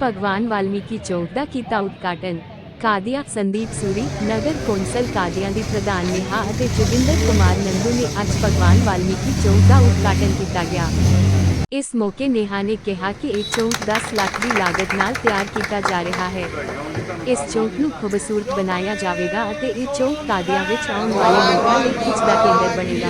ਭਗਵਾਨ ਵਾਲਮੀਕੀ ਚੌਕ ਦਾ ਕੀਤਾ ਉਦਘਾਟਨ ਕਾਦੀਆ ਸੰਦੀਪ ਸੂਰੀ ਨਗਰ ਕੌਂਸਲ ਕਾਦੀਆਂ ਦੀ ਪ੍ਰਧਾਨ ਨੇਹਾ ਅਤੇ ਜੋਗਿੰਦਰ ਕੁਮਾਰ ਨੰਦੂ ਨੇ ਅੱਜ ਭਗਵਾਨ ਵਾਲਮੀਕੀ ਚੌਕ ਦਾ ਉਦਘਾਟਨ ਕੀਤਾ ਗਿਆ ਇਸ ਮੌਕੇ ਨੇਹਾ ਨੇ ਕਿਹਾ ਕਿ ਇਹ ਚੌਕ 10 ਲੱਖ ਦੀ ਲਾਗਤ ਨਾਲ ਤਿਆਰ ਕੀਤਾ ਜਾ ਰਿਹਾ ਹੈ ਇਸ ਚੌਕ ਨੂੰ ਖੂਬਸੂਰਤ ਬਣਾਇਆ ਜਾਵੇਗਾ ਅਤੇ ਇਹ ਚੌਕ ਕਾਦੀਆਂ ਵਿੱਚ ਆਉਣ ਵਾਲੇ ਲੋਕਾਂ ਲਈ ਖਿੱਚ ਦਾ ਕੇਂਦਰ ਬਣੇਗਾ।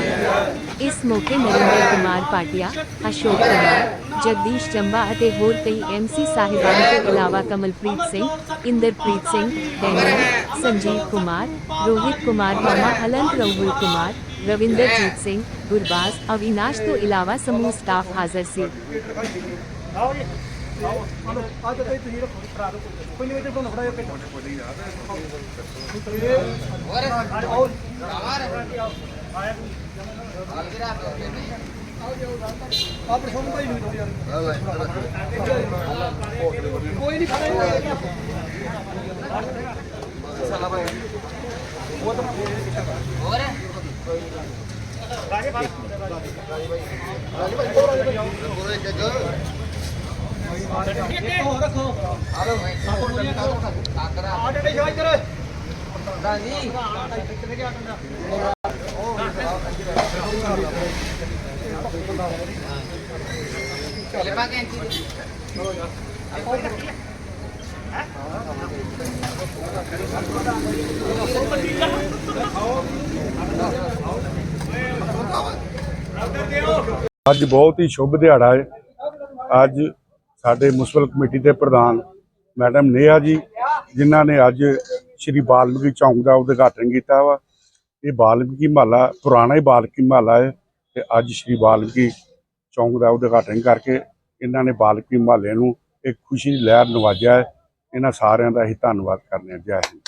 ਇਸ ਮੌਕੇ ਨਰਿੰਦਰ ਕੁਮਾਰ ਪਾਟਿਆ, ਅਸ਼ੋਕ ਕੁਮਾਰ, ਜਗਦੀਸ਼ ਚੰਬਾ ਅਤੇ ਹੋਰ ਕਈ ਐਮਸੀ ਸਾਹਿਬਾਨ ਤੋਂ ਇਲਾਵਾ ਕਮਲਪ੍ਰੀਤ ਸਿੰਘ, ਇੰਦਰਪ੍ਰੀਤ ਸਿੰਘ ਡੈਨੀਅਲ ਸੰਜੀਵ ਕੁਮਾਰ, ਰੋਹਿਤ ਕੁਮਾਰ ਮਾਮਾ ਅਲੰਤ ਰਾਹੁਲ ਕੁਮਾਰ, ਰਵਿੰਦਰਜੀਤ ਸਿੰਘ, ਗੁਰਬਾਜ਼, ਅਵਿਨਾਸ਼ ਤੋਂ ਇਲਾਵਾ ਸਮੂਹ ਸਟਾਫ ਹਾਜ਼ਰ ਸੀ। ਆਓ ਜੀ ਆਓ ਆਓ ਆ ਜਾ ਕੋਈ ਤੁਸੀਂ ਰੱਖੋ ਭਰਾ ਦੋ ਕੋਈ ਨਹੀਂ ਇੱਧਰ ਤੋਂ ਫੜਾਇਓ ਕਿ ਹੋਰ ਆਓ ਆਪ ਸੋਨੂੰ ਭਾਈ ਨੂੰ ਯਾਰ ਕੋਈ ਨਹੀਂ ਖੜਾ ਸਾਲਾ ਭਾਈ ਉਹ ਤਾਂ ਹੋਰ ਰਾਜੇ ਬਾਹਰ ਰਾਜੇ ਭਾਈ ਹੋਰ ਰਾਜੇ ਭਾਈ ਉਹ ਰੱਖੋ ਹਲੋ ਅੱਜ ਬਹੁਤ ਹੀ ਸ਼ੁਭ ਦਿਹਾੜਾ ਹੈ। ਅੱਜ ਸਾਡੇ ਮੁਨਸਪਲ ਕਮੇਟੀ ਦੇ ਪ੍ਰਧਾਨ ਮੈਡਮ ਨੇਹਾ ਜੀ, ਜਿਨ੍ਹਾਂ ਨੇ ਅੱਜ ਸ਼੍ਰੀ ਬਾਲਮੀਕੀ ਚੌਂਕ ਦਾ ਉਦਘਾਟਨ ਕੀਤਾ ਵਾ। ਇਹ ਬਾਲਮੀਕੀ ਮਹੱਲਾ, ਪੁਰਾਣਾ ਹੀ ਬਾਲਮੀਕੀ ਮਹੱਲਾ ਹੈ ਤੇ ਅੱਜ ਸ਼੍ਰੀ ਬਾਲਮੀਕੀ ਚੌਂਕ ਦਾ ਉਦਘਾਟਨ ਕਰਕੇ ਇਹਨਾਂ ਨੇ ਬਾਲਮੀਕੀ ਮਹੱਲੇ ਨੂੰ ਇੱਕ ਖੁਸ਼ੀ ਦੀ ਲਹਿਰ ਨਵਾਜਿਆ ਹੈ। ਇਹਨਾਂ ਸਾਰਿਆਂ ਦਾ ਹੀ ਧੰਨਵਾਦ ਕਰਨੇ ਜੈ ਹਿੰਦ।